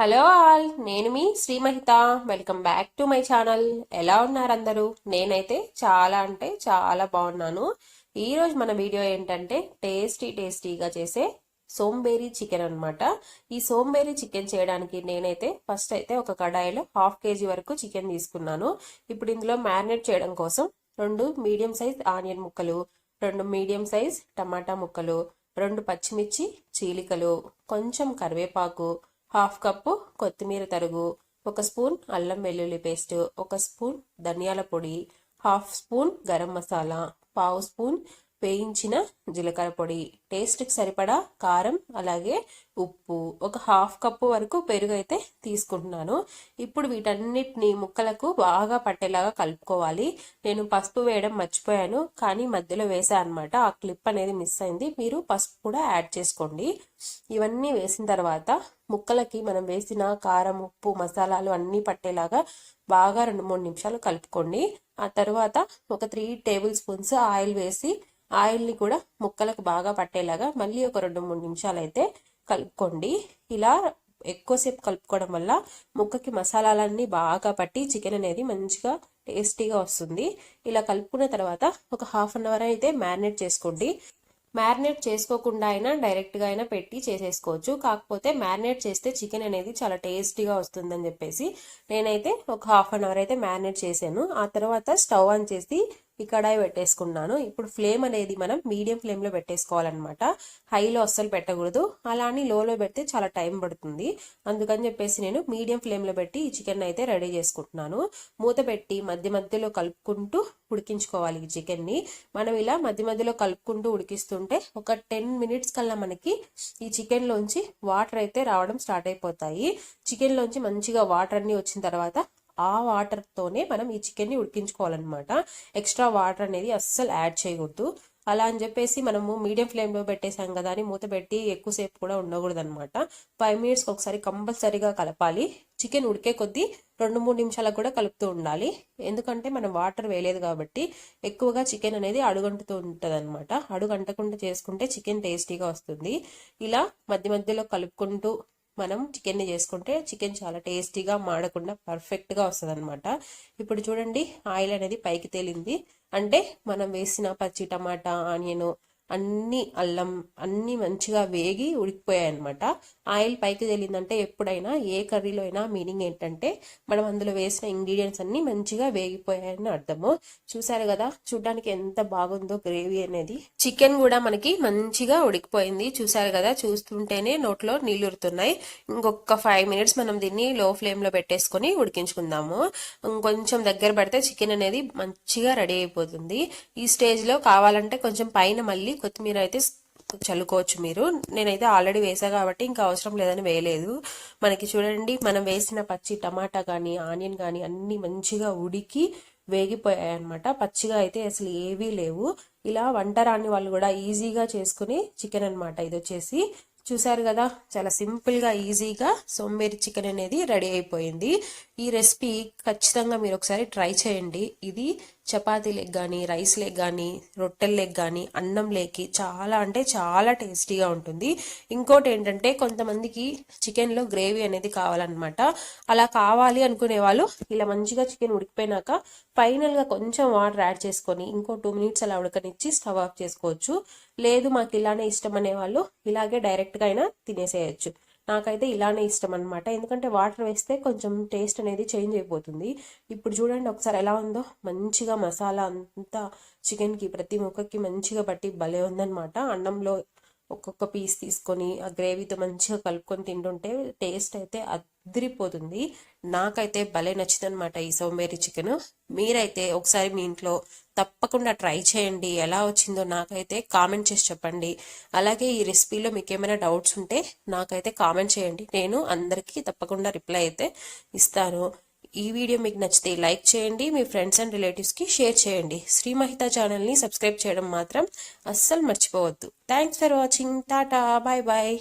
Hello all నేను మీ Srimahita. Welcome back to my channel. ఎలా ఉన్నారు అందరూ? నేనైతే చాలా అంటే చాలా బాగున్నాను. ఈరోజు మన వీడియో ఏంటంటే టేస్టీ టేస్టీగా చేసే సోంబేరీ చికెన్ అన్నమాట. ఈ సోంబేరి చికెన్ చేయడానికి నేనైతే ఫస్ట్ అయితే ఒక కడాయిలో హాఫ్ కేజీ వరకు చికెన్ తీసుకున్నాను. ఇప్పుడు ఇందులో మ్యారినేట్ చేయడం కోసం రెండు మీడియం సైజ్ ఆనియన్ ముక్కలు రెండు మీడియం సైజ్ టమాటా ముక్కలు రెండు పచ్చిమిర్చి చీలికలు కొంచెం కరివేపాకు హాఫ్ కప్పు కొత్తిమీర తరుగు ఒక స్పూన్ అల్లం వెల్లుల్లి పేస్ట్ ఒక స్పూన్ ధనియాల పొడి హాఫ్ స్పూన్ గరం మసాలా పావు స్పూన్ వేయించిన జీలకర్ర పొడి. టేస్ట్కి సరిపడా కారం అలాగే ఉప్పు. ఒక హాఫ్ కప్పు వరకు పెరుగు అయితే తీసుకుంటున్నాను. ఇప్పుడు వీటన్నిటిని ముక్కలకు బాగా పట్టేలాగా కలుపుకోవాలి. నేను పసుపు వేయడం మర్చిపోయాను కానీ మధ్యలో వేసాను అనమాట ఆ క్లిప్ అనేది మిస్ అయింది. మీరు పసుపు కూడా యాడ్ చేసుకోండి. ఇవన్నీ వేసిన తర్వాత ముక్కలకి మనం వేసిన కారం ఉప్పు మసాలాలు అన్నీ పట్టేలాగా బాగా రెండు మూడు నిమిషాలు కలుపుకోండి. ఆ తర్వాత ఒక త్రీ టేబుల్ స్పూన్స్ ఆయిల్ వేసి ఆయిల్ని కూడా ముక్కలకు బాగా పట్టేలాగా మళ్ళీ ఒక రెండు మూడు నిమిషాలు అయితే కలుపుకోండి. ఇలా ఎక్కువసేపు కలుపుకోవడం వల్ల ముక్కకి మసాలాలన్నీ బాగా పట్టి చికెన్ అనేది మంచిగా టేస్టీగా వస్తుంది. ఇలా కలుపుకున్న తర్వాత ఒక హాఫ్ అన్ అవర్ అయితే మ్యారినేట్ చేసుకోండి. మ్యారినేట్ చేసుకోకుండా అయినా డైరెక్ట్గా అయినా పెట్టి చేసేసుకోవచ్చు. కాకపోతే మ్యారినేట్ చేస్తే చికెన్ అనేది చాలా టేస్టీగా వస్తుందని చెప్పేసి నేనైతే ఒక హాఫ్ అన్ అవర్ అయితే మ్యారినేట్ చేశాను. ఆ తర్వాత స్టవ్ ఆన్ చేసి ఈ కడాయి పెట్టేసుకున్నాను. ఇప్పుడు ఫ్లేమ్ అనేది మనం మీడియం ఫ్లేమ్లో పెట్టేసుకోవాలన్నమాట. హైలో అస్సలు పెట్టకూడదు. అలా అని లోలో పెడితే చాలా టైం పడుతుంది. అందుకని చెప్పేసి నేను మీడియం ఫ్లేమ్లో పెట్టి ఈ చికెన్ అయితే రెడీ చేసుకుంటున్నాను. మూత పెట్టి మధ్య మధ్యలో కలుపుకుంటూ ఉడికించుకోవాలి ఈ చికెన్ని. మనం ఇలా మధ్య మధ్యలో కలుపుకుంటూ ఉడికిస్తుంటే ఒక టెన్ మినిట్స్ కల్లా మనకి ఈ చికెన్లోంచి వాటర్ అయితే రావడం స్టార్ట్ అయిపోతాయి. చికెన్లోంచి మంచిగా వాటర్ అన్ని వచ్చిన తర్వాత ఆ వాటర్తోనే మనం ఈ చికెన్ని ఉడికించుకోవాలన్నమాట. ఎక్స్ట్రా వాటర్ అనేది అస్సలు యాడ్ చేయకూడదు. అలా అని చెప్పేసి మనము మీడియం ఫ్లేమ్లో పెట్టేసాం కదా అని మూత పెట్టి ఎక్కువసేపు కూడా ఉండకూడదు అనమాట ఫైవ్ మినిట్స్కి ఒకసారి కంపల్సరీగా కలపాలి. చికెన్ ఉడికే కొద్దీ రెండు మూడు నిమిషాలకు కూడా కలుపుతూ ఉండాలి. ఎందుకంటే మనం వాటర్ వేయలేదు కాబట్టి ఎక్కువగా చికెన్ అనేది అడుగంటుతూ ఉంటుంది అనమాట అడుగంటకుండా చేసుకుంటే చికెన్ టేస్టీగా వస్తుంది. ఇలా మధ్య మధ్యలో కలుపుకుంటూ మనం చికెన్ని చేసుకుంటే చికెన్ చాలా టేస్టీగా మాడకుండా పర్ఫెక్ట్గా వస్తుంది అనమాట ఇప్పుడు చూడండి ఆయిల్ అనేది పైకి తేలింది. అంటే మనం వేసిన పచ్చి టమాటా ఆనియను అన్ని అల్లం అన్ని మంచిగా వేగి ఉడికిపోయాయి అనమాట ఆయిల్ పైకి తేలిందంటే ఎప్పుడైనా ఏ కర్రీలో అయినా మీనింగ్ ఏంటంటే మనం అందులో వేసిన ఇంగ్రీడియంట్స్ అన్ని మంచిగా వేగిపోయాయని అర్థము. చూసారు కదా చూడడానికి ఎంత బాగుందో గ్రేవీ అనేది. చికెన్ కూడా మనకి మంచిగా ఉడికిపోయింది. చూసారు కదా చూస్తుంటేనే నోట్లో నీళ్ళురుతున్నాయి ఇంకొక ఫైవ్ మినిట్స్ మనం దీన్ని లో ఫ్లేమ్లో పెట్టేసుకొని ఉడికించుకుందాము. ఇంకొంచెం దగ్గర పడితే చికెన్ అనేది మంచిగా రెడీ అయిపోతుంది. ఈ స్టేజ్లో కావాలంటే కొంచెం పైన మళ్ళీ కొత్తిమీర అయితే చల్లుకోవచ్చు మీరు. నేనైతే ఆల్రెడీ వేసా కాబట్టి ఇంకా అవసరం లేదని వేయలేదు. మనకి చూడండి మనం వేసిన పచ్చి టమాటా కానీ ఆనియన్ కానీ అన్ని మంచిగా ఉడికి వేగిపోయాయి అనమాట పచ్చిగా అయితే అసలు ఏవీ లేవు. ఇలా వంట రాని వాళ్ళు కూడా ఈజీగా చేసుకుని చికెన్ అనమాట ఇది వచ్చేసి చూసారు కదా చాలా సింపుల్గా ఈజీగా సొంబేరి చికెన్ అనేది రెడీ అయిపోయింది. ఈ రెసిపీ ఖచ్చితంగా మీరు ఒకసారి ట్రై చేయండి. ఇది చపాతీ లెగ్ కానీ రైస్ లెగ్ కానీ రొట్టెల లెగ్ కానీ అన్నం లేకి చాలా అంటే చాలా టేస్టీగా ఉంటుంది. ఇంకోటి ఏంటంటే కొంతమందికి చికెన్లో గ్రేవీ అనేది కావాలన్నమాట. అలా కావాలి అనుకునే వాళ్ళు ఇలా మంచిగా చికెన్ ఉడికిపోయినాక ఫైనల్గా కొంచెం వాటర్ యాడ్ చేసుకొని ఇంకో టూ మినిట్స్ అలా ఉడకనిచ్చి స్టవ్ ఆఫ్ చేసుకోవచ్చు. లేదు మాకు ఇలానే ఇష్టం అనేవాళ్ళు ఇలాగే డైరెక్ట్ డైరెక్ట్గా అయినా తినేసేయచ్చు. నాకైతే ఇలానే ఇష్టం అనమాట ఎందుకంటే వాటర్ వేస్తే కొంచెం టేస్ట్ అనేది చేంజ్ అయిపోతుంది. ఇప్పుడు చూడండి ఒకసారి ఎలా ఉందో. మంచిగా మసాలా అంతా చికెన్కి ప్రతి ముక్కకి మంచిగా పట్టి భలే ఉందనమాట అన్నంలో ఒక్కొక్క పీస్ తీసుకొని ఆ గ్రేవీతో మంచిగా కలుపుకొని తింటుంటే టేస్ట్ అయితే అదిరిపోతుంది. నాకైతే భలే నచ్చింది అనమాట ఈ సోమేరి చికెన్. మీరైతే ఒకసారి మీ ఇంట్లో తప్పకుండా ట్రై చేయండి ఎలా వచ్చిందో నాకైతే కామెంట్ చేసి చెప్పండి. అలాగే ఈ రెసిపీలో మీకు ఏమైనా డౌట్స్ ఉంటే నాకైతే కామెంట్ చేయండి. నేను అందరికీ తప్పకుండా రిప్లై అయితే ఇస్తాను. ఈ వీడియో మీకు నచ్చితే లైక్ చేయండి మీ ఫ్రెండ్స్ అండ్ రిలేటివ్స్కి షేర్ చేయండి. శ్రీ మహిత ఛానల్ని సబ్స్క్రైబ్ చేయడం మాత్రం అస్సలు మర్చిపోవద్దు. Thanks for watching. Tata bye bye.